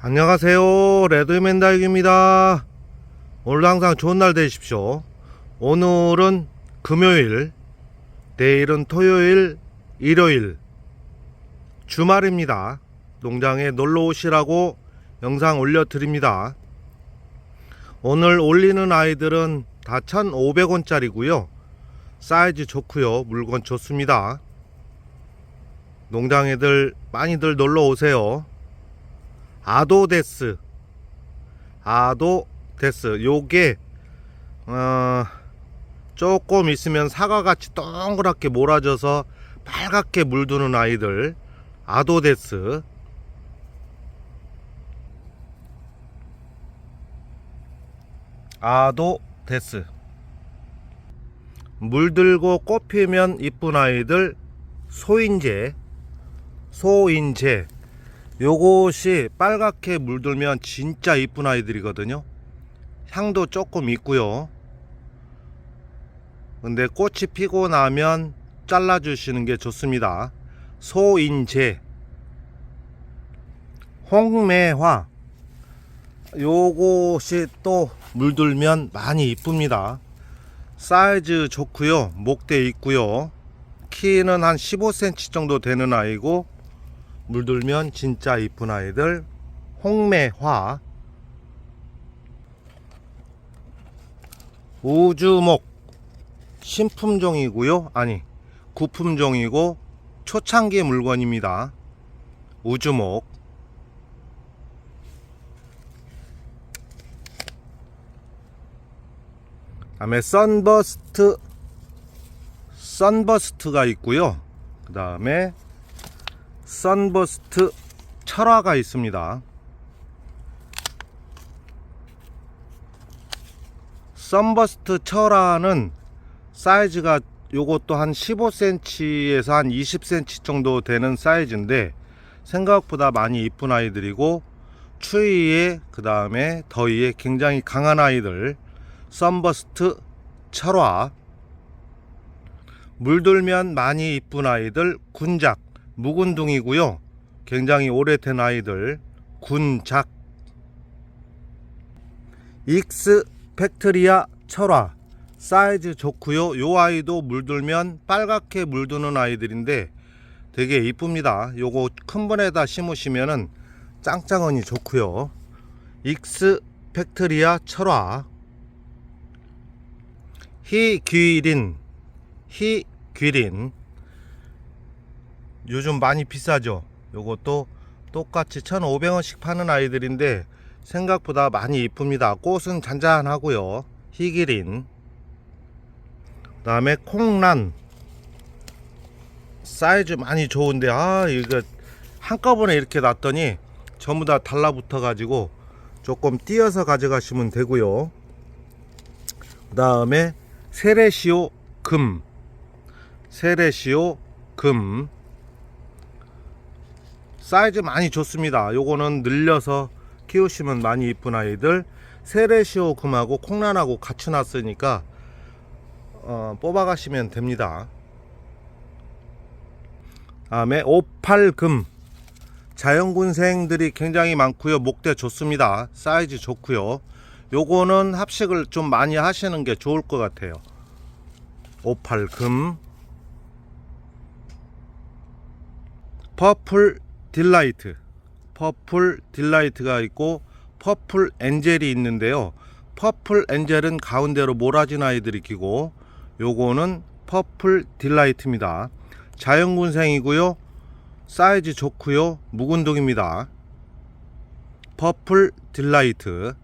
안녕하세요. 레드맨 다육입니다. 오늘도 항상 좋은 날 되십시오. 오늘은 금요일, 내일은 토요일, 일요일, 주말입니다. 농장에 놀러 오시라고 영상 올려드립니다. 오늘 올리는 아이들은 다 1,500원짜리고요. 사이즈 좋고요. 물건 좋습니다. 농장 애들 많이들 놀러 오세요. 아도데스. 아도데스. 요게 어 조금 있으면 사과같이 동그랗게 몰아져서 빨갛게 물드는 아이들. 아도데스. 아도데스. 물들고 꽃 피면 이쁜 아이들. 소인재 소인재 요것이 빨갛게 물들면 진짜 이쁜 아이들이거든요. 향도 조금 있고요. 근데 꽃이 피고 나면 잘라 주시는 게 좋습니다. 소인재 홍매화. 요것이 또 물들면 많이 이쁩니다. 사이즈 좋고요. 목대 있고요. 키는 한 15cm 정도 되는 아이고 물들면 진짜 이쁜 아이들. 홍매화. 우주목. 신품종이고요. 아니 구품종이고 초창기 물건입니다. 우주목. 다음에 선버스트. 선버스트가 있고요. 그 다음에 선버스트 철화가 있습니다. 선버스트 철화는 사이즈가 요것도 한 15cm에서 한 20cm 정도 되는 사이즈인데 생각보다 많이 이쁜 아이들이고 추위에 그 다음에 더위에 굉장히 강한 아이들 선버스트 철화 물들면 많이 이쁜 아이들 군작 묵은둥이고요. 굉장히 오래된 아이들 군작 익스 팩트리아 철화 사이즈 좋고요. 요 아이도 물들면 빨갛게 물드는 아이들인데 되게 이쁩니다. 요거 큰 분에다 심으시면은 짱짱하니 좋고요. 익스 팩트리아 철화 희귀린 희귀린 요즘 많이 비싸죠? 요것도 똑같이 1500원씩 파는 아이들인데 생각보다 많이 이쁩니다. 꽃은 잔잔하고요. 희기린. 그 다음에 콩란. 사이즈 많이 좋은데 아 이거 한꺼번에 이렇게 놨더니 전부 다 달라붙어 가지고 조금 띄어서 가져가시면 되고요. 그 다음에 세레시오 금. 세레시오 금 사이즈 많이 좋습니다. 요거는 늘려서 키우시면 많이 이쁜 아이들 세레시오 금하고 콩란하고 같이 놨으니까 어, 뽑아가시면 됩니다. 다음에 오팔금 자연군생들이 굉장히 많고요. 목대 좋습니다. 사이즈 좋고요. 요거는 합식을 좀 많이 하시는 게 좋을 것 같아요. 오팔금 퍼플 딜라이트 퍼플 딜라이트가 있고 퍼플 엔젤이 있는데요. 퍼플 엔젤은 가운데로 몰아진 아이들이 끼고 요거는 퍼플 딜라이트입니다. 자연군생이고요. 사이즈 좋고요. 묵은둥입니다. 퍼플 딜라이트.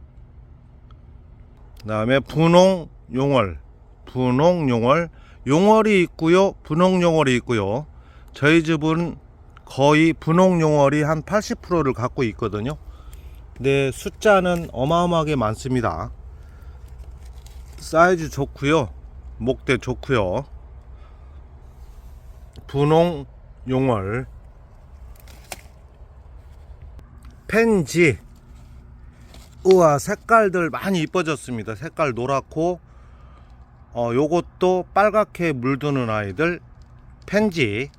그 다음에 분홍 용월 분홍 용월. 용월이 있고요. 분홍 용월이 있고요. 저희 집은 거의 분홍 용월이 한 80%를 갖고 있거든요. 근데 숫자는 어마어마하게 많습니다. 사이즈 좋고요. 목대 좋고요. 분홍 용월 펜지 우와 색깔들 많이 이뻐졌습니다. 색깔 노랗고 어 요것도 빨갛게 물드는 아이들 펜지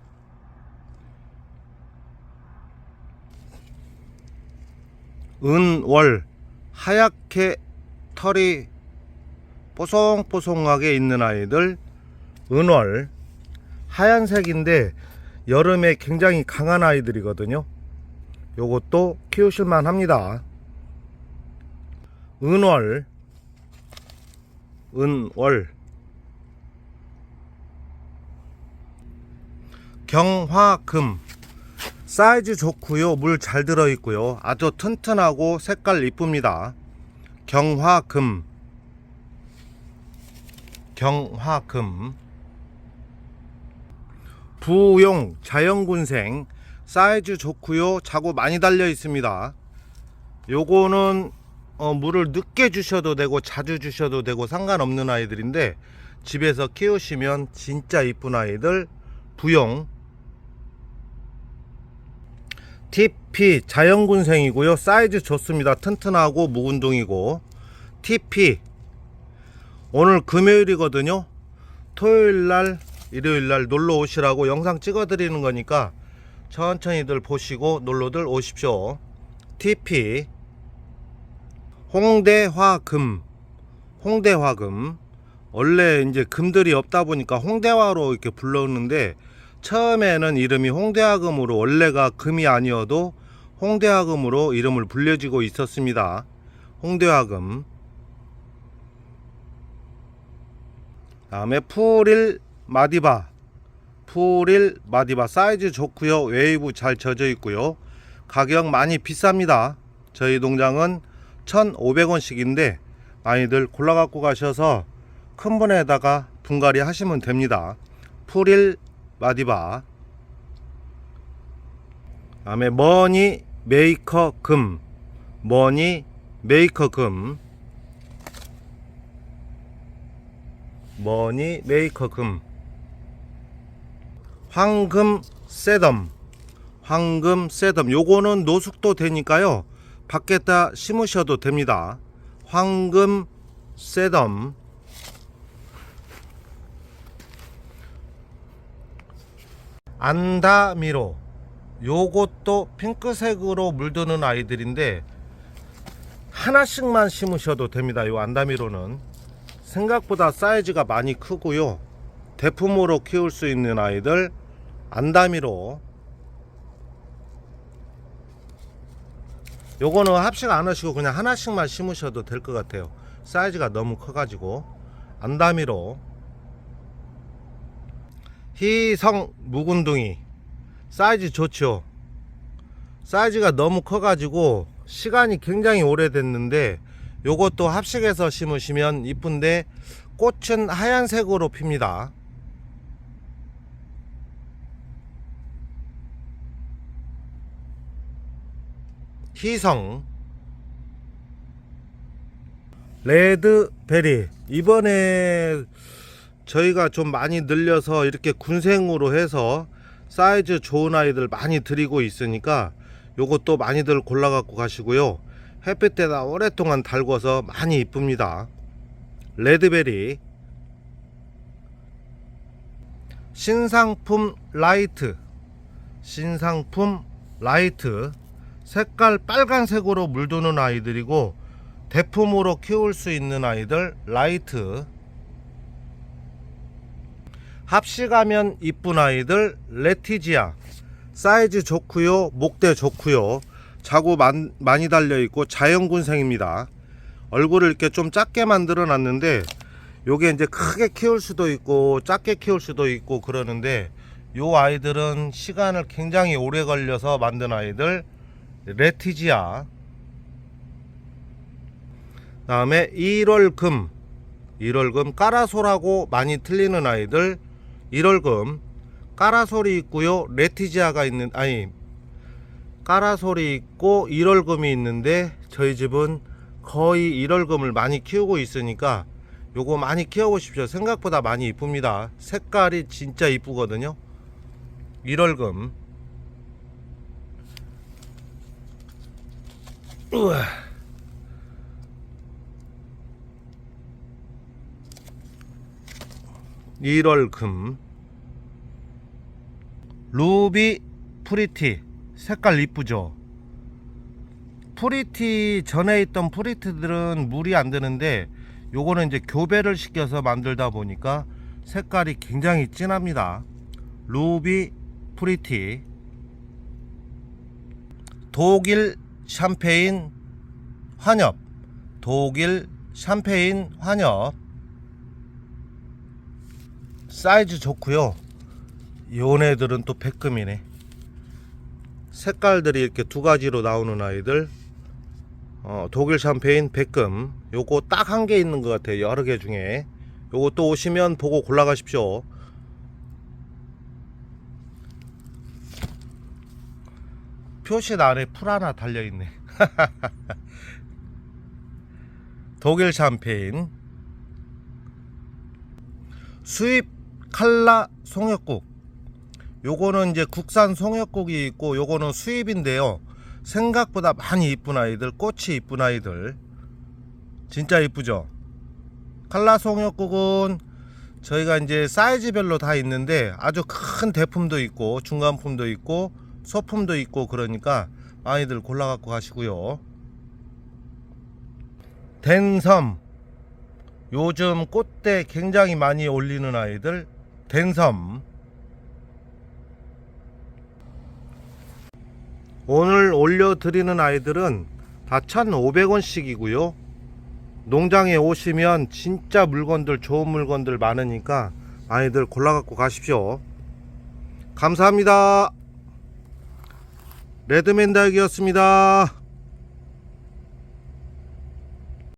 은월 하얗게 털이 뽀송뽀송하게 있는 아이들 은월. 하얀색인데 여름에 굉장히 강한 아이들이거든요. 요것도 키우실만 합니다. 은월. 은월. 경화금 사이즈 좋고요. 물 잘 들어 있고요. 아주 튼튼하고 색깔 이쁩니다. 경화금. 경화금. 부용 자연군생. 사이즈 좋고요. 자구 많이 달려 있습니다. 요거는 어, 물을 늦게 주셔도 되고 자주 주셔도 되고 상관없는 아이들인데 집에서 키우시면 진짜 이쁜 아이들 부용 TP 자연군생이고요. 사이즈 좋습니다. 튼튼하고 묵은둥이고. TP 오늘 금요일이거든요. 토요일날 일요일날 놀러 오시라고 영상 찍어 드리는 거니까 천천히들 보시고 놀러들 오십시오. TP 홍대화금. 홍대화금. 원래 이제 금들이 없다 보니까 홍대화로 이렇게 불렀는데 처음에는 이름이 홍대화금으로 원래가 금이 아니어도 홍대화금으로 이름을 불려지고 있었습니다. 홍대화금. 다음에 풀일 마디바. 풀일 마디바 사이즈 좋고요. 웨이브 잘 젖어 있고요. 가격 많이 비쌉니다. 저희 농장은 1,500원씩인데 많이들 골라 갖고 가셔서 큰 분에다가 분갈이 하시면 됩니다. 풀일 마디바. 다음에 머니 메이커 금. 머니 메이커 금. 머니 메이커 금. 황금 세덤. 황금 세덤. 요거는 노숙도 되니까요. 밖에다 심으셔도 됩니다. 황금 세덤 안다미로 요것도 핑크색으로 물드는 아이들인데 하나씩만 심으셔도 됩니다 요 안다미로는. 생각보다 사이즈가 많이 크고요. 대품으로 키울 수 있는 아이들 안다미로. 요거는 합식 안 하시고 그냥 하나씩만 심으셔도 될 것 같아요. 사이즈가 너무 커가지고. 안다미로 희성 묵은둥이. 사이즈 좋죠? 사이즈가 너무 커 가지고 시간이 굉장히 오래됐는데 요것도 합식해서 심으시면 이쁜데 꽃은 하얀색으로 핍니다. 희성. 레드베리. 이번에 저희가 좀 많이 늘려서 이렇게 군생으로 해서 사이즈 좋은 아이들 많이 드리고 있으니까 요것도 많이들 골라 갖고 가시고요. 햇빛에다 오랫동안 달궈서 많이 이쁩니다. 레드베리. 신상품 라이트. 신상품 라이트. 색깔 빨간색으로 물드는 아이들이고 대품으로 키울 수 있는 아이들 라이트 합식하면 이쁜 아이들 레티지아. 사이즈 좋고요 목대 좋고요. 자구 만, 많이 달려있고 자연군생입니다. 얼굴을 이렇게 좀 작게 만들어 놨는데 요게 이제 크게 키울 수도 있고 작게 키울 수도 있고 그러는데 요 아이들은 시간을 굉장히 오래 걸려서 만든 아이들 레티지아. 다음에 1월금. 1월금 까라솔하고 많이 틀리는 아이들 1월금 까라솔이 있고요 레티지아가 있는 아니 까라솔이 있고 1월금이 있는데 저희 집은 거의 1월금을 많이 키우고 있으니까 요거 많이 키워보십시오 생각보다 많이 이쁩니다. 색깔이 진짜 이쁘거든요. 1월금. 우와. 일월금. 루비 프리티. 색깔 이쁘죠? 프리티 전에 있던 프리티들은 물이 안 드는데 요거는 이제 교배를 시켜서 만들다 보니까 색깔이 굉장히 진합니다. 루비 프리티. 독일 샴페인 환엽. 독일 샴페인 환엽 사이즈 좋고요. 요네들은 또 백금이네. 색깔들이 이렇게 두 가지로 나오는 아이들. 어, 독일 샴페인 백금. 요거 딱 한 개 있는 것 같아요 여러 개 중에. 요거 또 오시면 보고 골라가십시오. 표시 아래 풀 하나 달려있네. 독일 샴페인. 수입 칼라 송역국. 요거는 이제 국산 송역국이 있고 요거는 수입인데요. 생각보다 많이 이쁜 아이들 꽃이 이쁜 아이들. 진짜 이쁘죠? 칼라 송역국은 저희가 이제 사이즈별로 다 있는데 아주 큰 대품도 있고 중간품도 있고 소품도 있고 그러니까 많이들 골라 갖고 가시고요. 댄섬. 요즘 꽃대 굉장히 많이 올리는 아이들 댄섬 오늘 올려드리는 아이들은 다 1,500원씩이고요. 농장에 오시면 진짜 물건들 좋은 물건들 많으니까 많이들 골라갖고 가십시오. 감사합니다. 레드맨 닭이었습니다.